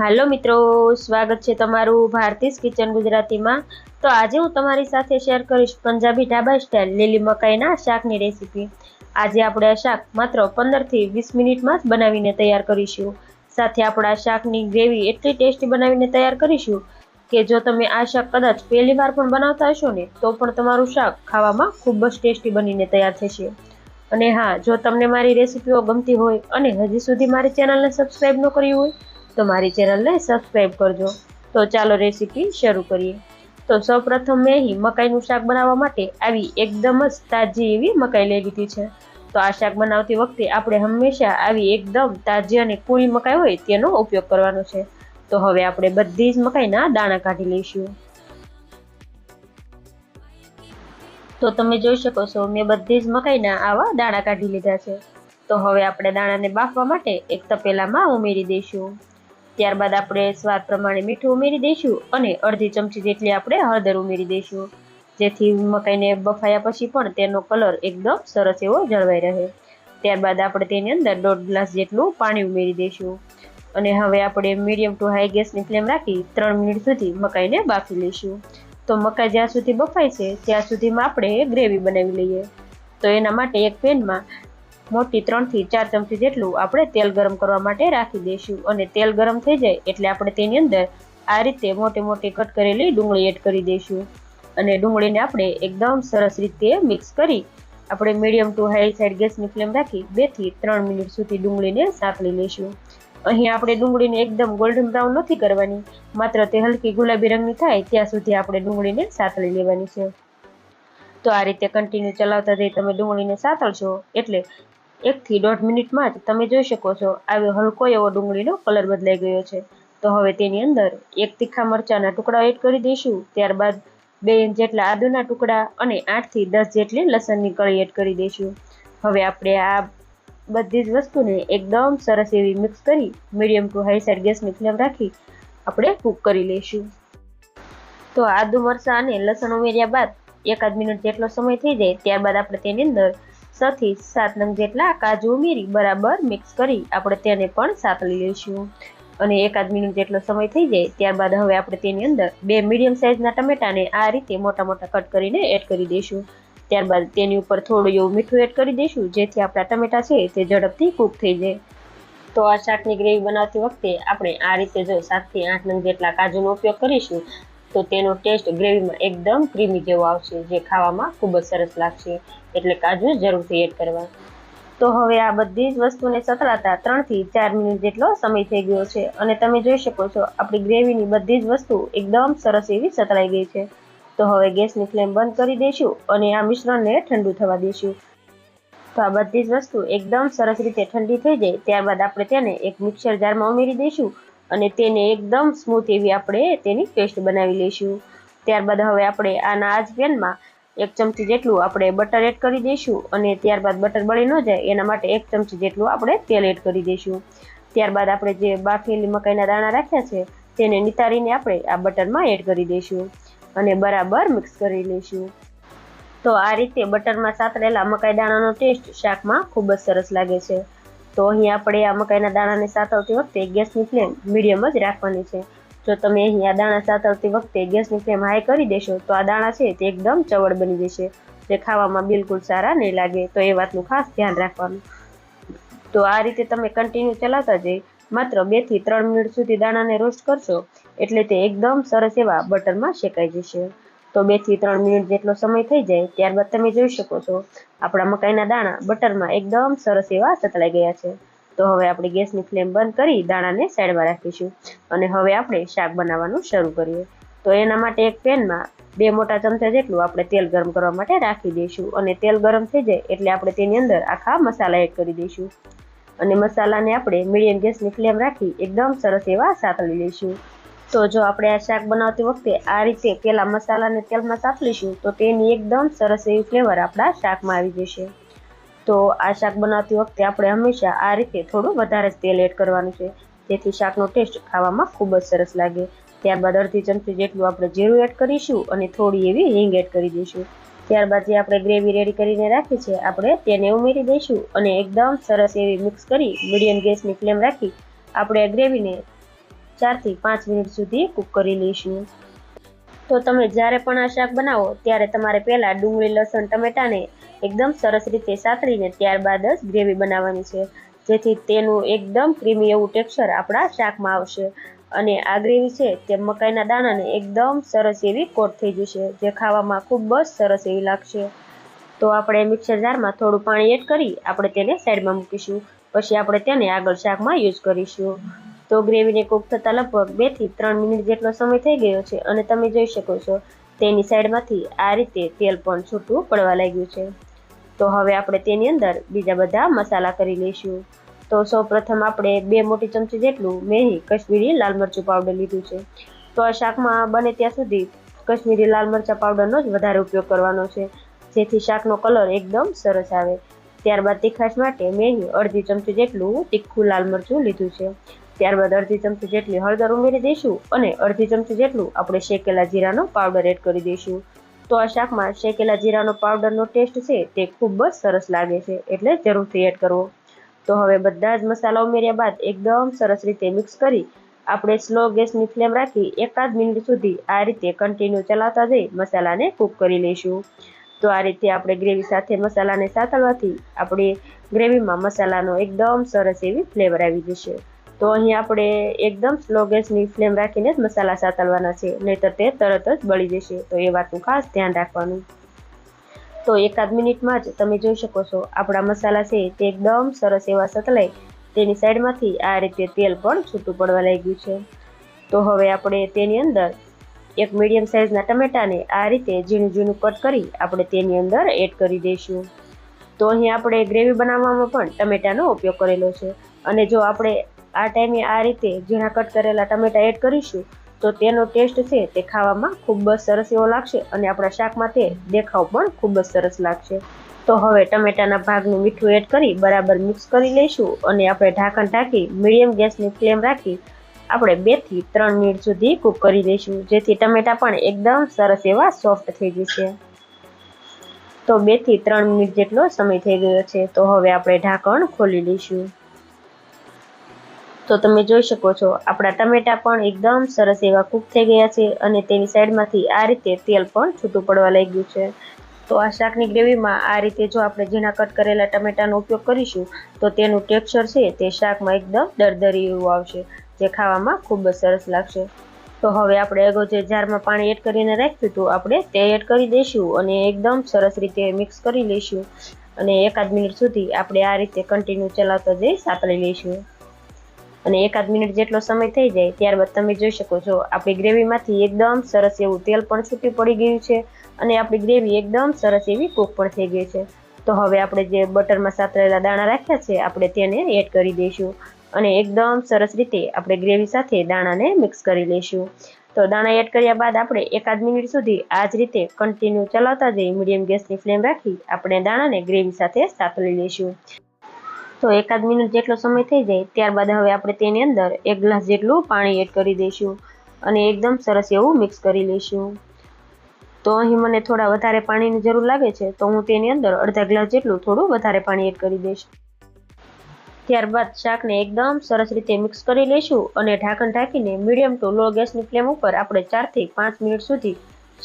હાલો મિત્રો, સ્વાગત છે તમારું ભારતીસ કિચન ગુજરાતીમાં. તો આજે હું તમારી સાથે શેર કરીશ પંજાબી ઢાબા સ્ટાઇલ લીલી મકાઈના શાકની રેસીપી. આજે આપણે આ શાક માત્ર પંદરથી વીસ મિનિટમાં જ બનાવીને તૈયાર કરીશું. સાથે આપણા શાકની ગ્રેવી એટલી ટેસ્ટી બનાવીને તૈયાર કરીશું કે જો તમે આ શાક કદાચ પહેલી વાર પણ બનાવતા હશો ને, તો પણ તમારું શાક ખાવામાં ખૂબ જ ટેસ્ટી બનીને તૈયાર થશે. અને હા, જો તમને મારી રેસીપીઓ ગમતી હોય અને હજી સુધી મારી ચેનલને સબસ્ક્રાઈબ ન કરી હોય તો મારી ચેનલને સબસ્ક્રાઈબ કરજો. તો ચાલો રેસીપી શરૂ કરીએ. તો સૌપ્રથમ મેં અહીં મકાઈનું શાક બનાવવા માટે આવી એકદમ જ તાજી એવી મકાઈ લઈ લીધી છે. તો આ શાક બનાવતી વખતે આપણે હંમેશા આવી એકદમ તાજી અને કુળી મકાઈ હોય તેનો ઉપયોગ કરવાનો છે. તો હવે આપણે બધી જ મકાઈના દાણા કાઢી લઈશું. તો તમે જોઈ શકો છો, મેં બધી જ મકાઈના આવા દાણા કાઢી લીધા છે. તો હવે આપણે દાણાને બાફવા માટે એક તપેલામાં ઉમેરી દઈશું. ત્યારબાદ આપણે સ્વાદ પ્રમાણે મીઠું ઉમેરી દઈશું અને અડધી ચમચી જેટલી આપણે હળદર ઉમેરી દઈશું. જેથી મકાઈને બફાયા પછી પણ તેનો કલર એકદમ સરસ એવો જળવાઈ રહે. ત્યારબાદ આપણે તેની અંદર દોઢ ગ્લાસ જેટલું પાણી ઉમેરી દઈશું. અને હવે આપણે મીડિયમ ટુ હાઈ ગેસની ફ્લેમ રાખી ત્રણ મિનિટ સુધી મકાઈને બાફી લઈશું. તો મકાઈ જ્યાં સુધી બફાય છે, ત્યાં સુધીમાં આપણે ગ્રેવી બનાવી લઈએ. તો એના માટે એક પેનમાં મોટી ત્રણથી ચાર ચમચી જેટલું આપણે તેલ ગરમ કરવા માટે રાખી દઈશું. અને તેલ ગરમ થઈ જાય એટલે આપણે તેની અંદર આ રીતે મોટી મોટી કટ કરેલી ડુંગળી એડ કરી દઈશું. અને ડુંગળીને આપણે એકદમ સરસ રીતે મિક્સ કરી આપણે મીડિયમ ટુ હાઈ સાઈડ ગેસની ફ્લેમ રાખી બેથી ત્રણ મિનિટ સુધી ડુંગળીને સાંકળી લઈશું. અહીં આપણે ડુંગળીને એકદમ ગોલ્ડન બ્રાઉન નથી કરવાની, માત્ર તે હલકી ગુલાબી રંગની થાય ત્યાં સુધી આપણે ડુંગળીને સાંકળી લેવાની છે. તો આ રીતે કન્ટિન્યુ ચલાવતા જઈ તમે ડુંગળીને સાતળશો એટલે એકથી દોઢ મિનિટમાં જ તમે જોઈ શકો છો આવ્યો હલકો એવો ડુંગળીનો કલર બદલાઈ ગયો છે. તો હવે તેની અંદર એક તીખા મરચાંના ટુકડા એડ કરી દઈશું, ત્યારબાદ બે ઇંચ જેટલા આદુના ટુકડા અને આઠથી દસ જેટલી લસણની કળી એડ કરી દઈશું. હવે આપણે આ બધી જ વસ્તુને એકદમ સરસ એવી મિક્સ કરી મીડિયમ ટુ હાઈ સાઈડ ગેસની ફ્લેમ રાખી આપણે કૂક કરી લઈશું. તો આદુ મરચાં અને લસણ ઉમેર્યા બાદ એકાદ મિનિટ જેટલો સમય થઈ જાય, ત્યારબાદ આપણે તેની અંદર છથી સાત નંગ જેટલા કાજુ ઉમેરી બરાબર મિક્સ કરી આપણે તેને પણ સાતળી લઈશું. અને એકાદ મિનિટ જેટલો સમય થઈ જાય ત્યારબાદ હવે આપણે તેની અંદર બે મીડિયમ સાઇઝના ટમેટાને આ રીતે મોટા મોટા કટ કરીને એડ કરી દઈશું. ત્યારબાદ તેની ઉપર થોડું એવું મીઠું એડ કરી દઈશું, જેથી આપણા ટમેટા છે તે ઝડપથી કૂક થઈ જાય. તો આ શાકની ગ્રેવી બનાવતી વખતે આપણે આ રીતે જો સાતથી આઠ નંગ જેટલા કાજુનો ઉપયોગ કરીશું તો તેનો ટેસ્ટ ગ્રેવીમાં એકદમ ક્રીમી જેવો આવશે, જે ખાવામાં ખૂબ જ સરસ લાગશે. એટલે કાજુ જરૂરથી એડ કરવા. તો હવે આ બધી જ વસ્તુને સતળાતા ત્રણથી ચાર મિનિટ જેટલો સમય થઈ ગયો છે અને તમે જોઈ શકો છો, આપણી ગ્રેવીની બધી જ વસ્તુ એકદમ સરસ એવી સતળાઈ ગઈ છે. તો હવે ગેસની ફ્લેમ બંધ કરી દઈશું અને આ મિશ્રણને ઠંડુ થવા દઈશું. તો આ બધી જ વસ્તુ એકદમ સરસ રીતે ઠંડી થઈ જાય, ત્યારબાદ આપણે તેને એક મિક્સર જારમાં ઉમેરી દઈશું અને તેને એકદમ સ્મૂથ એવી આપણે તેની પેસ્ટ બનાવી લઈશું. ત્યારબાદ હવે આપણે આના આજ પેનમાં એક ચમચી જેટલું આપણે બટર એડ કરી દઈશું અને ત્યારબાદ બટર બળી ન જાય એના માટે એક ચમચી જેટલું આપણે તેલ એડ કરી દઈશું. ત્યારબાદ આપણે જે બાફેલી મકાઈના દાણા રાખ્યા છે તેને નિતારીને આપણે આ બટરમાં એડ કરી દઈશું અને બરાબર મિક્સ કરી લઈશું. તો આ રીતે બટરમાં સાતરેલા મકાઈ દાણાનો ટેસ્ટ શાકમાં ખૂબ જ સરસ લાગે છે. તો અહીં આપણે આ મકાઈના દાણાને સાતવતી વખતે ગેસની ફ્લેમ મીડિયમ જ રાખવાની છે. જો તમે અહીં આ દાણા સાતવતી વખતે ગેસની ફ્લેમ હાઈ કરી દેશો, તો આ દાણા છે તે એકદમ ચવડ બની જશે. જે ખાવામાં બિલકુલ સારા નહીં લાગે, તો એ વાતનું ખાસ ધ્યાન રાખવાનું. તો આ રીતે તમે કન્ટિન્યુ ચલાવતા જઈ માત્ર બેથી ત્રણ મિનિટ સુધી દાણાને રોસ્ટ કરશો, એટલે તે એકદમ સરસ એવા બટરમાં શેકાઈ જશે. તો બેથી ત્રણ મિનિટ જેટલો સમય થઈ જાય, ત્યારબાદ તમે જોઈ શકો છો, આપણા મકાઈના દાણા બટરમાં એકદમ સરસ એવા સતળાઈ ગયા છે. તો હવે આપણે ગેસની ફ્લેમ બંધ કરી દાણાને સાઈડમાં રાખીશું અને હવે આપણે શાક બનાવવાનું શરૂ કરીએ. તો એના માટે એક પેનમાં બે મોટા ચમચા જેટલું આપણે તેલ ગરમ કરવા માટે રાખી દઈશું અને તેલ ગરમ થઈ જાય એટલે આપણે તેની અંદર આખા મસાલા એડ કરી દઈશું. અને મસાલાને આપણે મીડિયમ ગેસની ફ્લેમ રાખી એકદમ સરસ એવા સાતળી લઈશું. તો જો આપણે આ શાક બનાવતી વખતે આ રીતે પેલા મસાલાને તેલમાં સાતલીશું તો તેની એકદમ સરસ એવી ફ્લેવર આપણા શાકમાં આવી જશે. તો આ શાક બનાવતી વખતે આપણે હંમેશા આ રીતે થોડું વધારે જ તેલ એડ કરવાનું છે. જેથી શાકનો ટેસ્ટ ખાવામાં ખૂબ જ સરસ લાગે. ત્યારબાદ અડધી ચમચી જેટલું આપણે જીરું એડ કરીશું અને થોડી એવી હિંગ એડ કરી દઈશું. ત્યારબાદ જે આપણે ગ્રેવી રેડી કરીને રાખી છે, આપણે તેને ઉમેરી દઈશું અને એકદમ સરસ એવી મિક્સ કરી મીડિયમ ગેસની ફ્લેમ રાખી આપણે ગ્રેવીને ચારથી પાંચ મિનિટ સુધી કૂક કરી લઈશું. તો તમે જ્યારે પણ આ શાક બનાવો, ત્યારે તમારે પહેલાં ડુંગળી, લસણ, ટમેટાને એકદમ સરસ રીતે સાતળીને ત્યારબાદ જ ગ્રેવી બનાવવાની છે. જેથી તેનું એકદમ ક્રીમી એવું ટેક્સચર આપણા શાકમાં આવશે. અને આ ગ્રેવી છે તે મકાઈના દાણાને એકદમ સરસ એવી કોટ થઈ જશે, જે ખાવામાં ખૂબ જ સરસ એવી લાગશે. તો આપણે મિક્સર જારમાં થોડું પાણી એડ કરી, આપણે તેને સાઈડમાં મૂકીશું. પછી આપણે તેને આગળ શાકમાં યુઝ કરીશું. તો ગ્રેવીને કૂક થતાં લગભગ બેથી ત્રણ મિનિટ જેટલો સમય થઈ ગયો છે અને તમે જોઈ શકો છો, તેની સાઈડમાંથી આ રીતે તેલ પણ છૂટું પડવા લાગ્યું છે. તો હવે આપણે તેની અંદર બીજા બધા મસાલા કરી લઈશું. તો સૌ પ્રથમ આપણે બે મોટી ચમચી જેટલું મેહી, કશ્મીરી, લાલ મરચું પાવડર લીધું છે. તો આ શાકમાં બને ત્યાં સુધી કશ્મીરી, લાલ મરચાં પાવડરનો જ વધારે ઉપયોગ કરવાનો છે, જેથી શાકનો કલર એકદમ સરસ આવે. ત્યારબાદ તીખાશ માટે મેં અડધી ચમચી જેટલું તીખું લાલ મરચું લીધું છે. ત્યારબાદ અડધી ચમચી જેટલી હળદર ઉમેરી દઈશું અને અડધી ચમચી જેટલું આપણે શેકેલા જીરાનો પાવડર એડ કરી દઈશું. તો આ શાકમાં શેકેલા જીરાનો પાવડરનો ટેસ્ટ છે તે ખૂબ જ સરસ લાગે છે એટલે જરૂરથી એડ કરવો. તો હવે બધા જ મસાલા ઉમેર્યા બાદ એકદમ સરસ રીતે મિક્સ કરી આપણે સ્લો ગેસની ફ્લેમ રાખી એકાદ મિનિટ સુધી આ રીતે કન્ટિન્યુ ચલાવતા જઈ મસાલાને કૂક કરી લઈશું. તો આ રીતે આપણે ગ્રેવી સાથે મસાલાને સાતળવાથી આપણી ગ્રેવીમાં મસાલાનો એકદમ સરસ એવી ફ્લેવર આવી જશે. તો અહીં આપણે એકદમ સ્લો ગેસની ફ્લેમ રાખીને જ મસાલા સાતળવાના છે. નહીતર તે તરત જ બળી જશે. તો એ વાતનું ખાસ ધ્યાન રાખવાનું. તો એકાદ મિનિટમાં જ તમે જોઈ શકો છો, આપણા મસાલા છે તે એકદમ સરસ એવા સતલાય. તેની સાઈડમાંથી આ રીતે તેલ પણ છૂટું પડવા લાગ્યું છે. તો હવે આપણે તેની અંદર એક મીડિયમ સાઇઝના ટમેટાને આ રીતે ઝીણું ઝીણું કટ કરી આપણે તેની અંદર એડ કરી દઈશું. તો અહીં આપણે ગ્રેવી બનાવવામાં પણ ટમેટાનો ઉપયોગ કરેલો છે. અને જો આપણે આ ટાઈમે આ રીતે ઝીણા કટ કરેલા ટમેટા એડ કરીશું, તો તેનો ટેસ્ટ છે તે ખાવામાં ખૂબ જ સરસ એવો લાગશે અને આપણા શાકમાં તે દેખાવ પણ ખૂબ જ સરસ લાગશે. તો હવે ટમેટાના ભાગનું મીઠું એડ કરી બરાબર મિક્સ કરી લઈશું અને આપણે ઢાંકણ ઢાંકી મીડિયમ ગેસની ફ્લેમ રાખી આપણે બેથી ત્રણ મિનિટ સુધી કૂક કરી દઈશું, જેથી ટમેટા પણ એકદમ સરસ એવા સોફ્ટ થઈ જશે. તો બેથી ત્રણ મિનિટ જેટલો સમય થઈ ગયો છે, તો હવે આપણે ઢાંકણ ખોલી લઈશું. તો તમે જોઈ શકો છો, આપણા ટમેટા પણ એકદમ સરસ એવા કૂક થઈ ગયા છે અને તેની સાઈડમાંથી આ રીતે તેલ પણ છૂટું પડવા લાગ્યું છે. તો આ શાકની ગ્રેવીમાં આ રીતે જો આપણે ઝીણા કટ કરેલા ટમેટાનો ઉપયોગ કરીશું, તો તેનું ટેક્સચર છે તે શાકમાં એકદમ દરદરી એવું આવશે, જે ખાવામાં ખૂબ જ સરસ લાગશે. તો હવે આપણે અગાઉ જે જારમાં પાણી એડ કરીને રાખ્યું હતું, આપણે તે એડ કરી દઈશું અને એકદમ સરસ રીતે મિક્સ કરી લઈશું. અને એકાદ મિનિટ સુધી આપણે આ રીતે કન્ટિન્યુ ચલાવતા જઈ સાતળી લઈશું. અને એકાદ મિનિટ જેટલો સમય થઈ જાય, ત્યારબાદ તમે જોઈ શકો છો, આપણી ગ્રેવીમાંથી એકદમ સરસ એવું તેલ પણ છૂટી પડી ગયું છે અને આપણી ગ્રેવી એકદમ સરસ એવી કૂક પણ થઈ ગઈ છે. તો હવે આપણે જે બટરમાં સાતરેલા દાણા રાખ્યા છે, આપણે તેને એડ કરી દઈશું અને એકદમ સરસ રીતે આપણે ગ્રેવી સાથે દાણાને મિક્સ કરી લઈશું. તો દાણા એડ કર્યા બાદ આપણે એકાદ મિનિટ સુધી આ જ રીતે કન્ટિન્યુ ચલાવતા જઈ મીડિયમ ગેસની ફ્લેમ રાખી આપણે દાણાને ગ્રેવી સાથે સાતળી લઈશું. તો એકાદ મિનિટ જેટલો સમય થઈ જાય, ત્યારબાદ હવે આપણે તેની અંદર એક ગ્લાસ જેટલું પાણી એડ કરી દઈશું અને એકદમ સરસ એવું મિક્સ કરી લઈશું. તો અહીં મને થોડા વધારે પાણીની જરૂર લાગે છે, તો હું તેની અંદર અડધા ગ્લાસ જેટલું થોડું વધારે પાણી એડ કરી દઈશ. ત્યારબાદ શાકને એકદમ સરસ રીતે મિક્સ કરી લઈશું અને ઢાંકણ ઢાંકીને મીડિયમ ટુ લો ગેસની ફ્લેમ ઉપર આપણે ચારથી પાંચ મિનિટ સુધી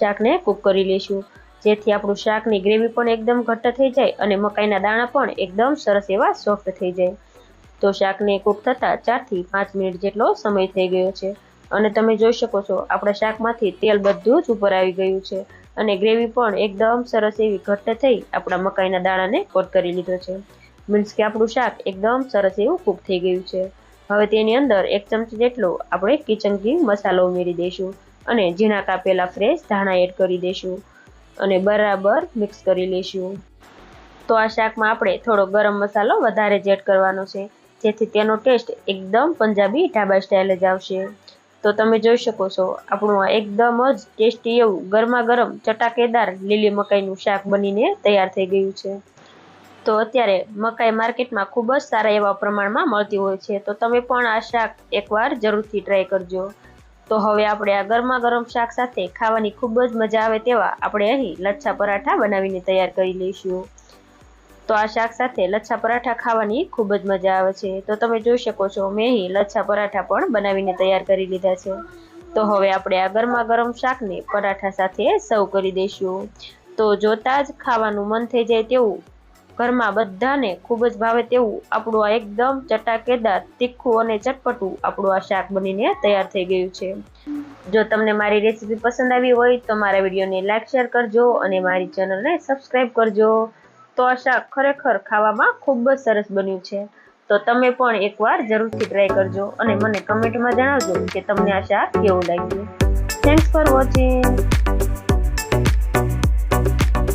શાકને કૂક કરી લઈશું. જેથી આપણું શાકની ગ્રેવી પણ એકદમ ઘટ્ટ થઈ જાય અને મકાઈના દાણા પણ એકદમ સરસ એવા સોફ્ટ થઈ જાય. તો શાકને કૂક થતાં ચારથી પાંચ મિનિટ જેટલો સમય થઈ ગયો છે. અને તમે જોઈ શકો છો, આપણા શાકમાંથી તેલ બધું જ ઉપર આવી ગયું છે અને ગ્રેવી પણ એકદમ સરસ એવી ઘટ્ટ થઈ આપણા મકાઈના દાણાને કોટ કરી લીધો છે. મીન્સ કે આપણું શાક એકદમ સરસ એવું કૂક થઈ ગયું છે. હવે તેની અંદર એક ચમચી જેટલો આપણે કિચન ઘી મસાલો ઉમેરી દઈશું અને ઝીણા કાપેલા ફ્રેશ ધાણા એડ કરી દઈશું. અને બરાબર મિક્સ કરી લઈશું. તો આ શાકમાં આપણે થોડો ગરમ મસાલો વધારે જ એડ કરવાનો છે. જેથી તેનો ટેસ્ટ એકદમ પંજાબી ઢાબા સ્ટાઇલ જ આવશે. તો તમે જોઈ શકો છો, આપણું આ એકદમ જ ટેસ્ટી એવું ગરમા ગરમ ચટાકેદાર લીલી મકાઈનું શાક બનીને તૈયાર થઈ ગયું છે. તો અત્યારે મકાઈ માર્કેટમાં ખૂબ જ સારા એવા પ્રમાણમાં મળતી હોય છે. તો તમે પણ આ શાક એકવાર જરૂરથી ટ્રાય કરજો. તો હવે આપણે આ ગરમા ગરમ શાક સાથે ખાવાની ખૂબ જ મજા આવે તેવા આપણે અહીં લચ્છા પરાઠા બનાવીને તૈયાર કરી લઈશું. તો આ શાક સાથે લચ્છા પરાઠા ખાવાની ખૂબ જ મજા આવે છે. તો તમે જોઈ શકો છો, મેં અહીં લચ્છા પરાઠા પણ બનાવીને તૈયાર કરી લીધા છે. તો હવે આપણે આ ગરમા ગરમ શાકને પરાઠા સાથે સર્વ કરી દઈશું. તો જોતા જ ખાવાનું મન થઈ જાય તેવું ઘરમાં બધાને ખૂબ જ ભાવે તેવું આપણું આ એકદમ ચટાકેદાર તીખું અને ચટપટું આપણું આ શાક બનીને તૈયાર થઈ ગયું છે. જો તમને મારી રેસીપી પસંદ આવી હોય તો મારા વિડીયોને લાઈક, શેર કરજો અને મારી ચેનલને સબસ્ક્રાઈબ કરજો. તો આ શાક ખરેખર ખાવામાં ખૂબ જ સરસ બન્યું છે. તો તમે પણ એકવાર જરૂરથી ટ્રાય કરજો અને મને કમેન્ટમાં જણાવજો કે તમને આ શાક કેવું લાગ્યું. Thanks for watching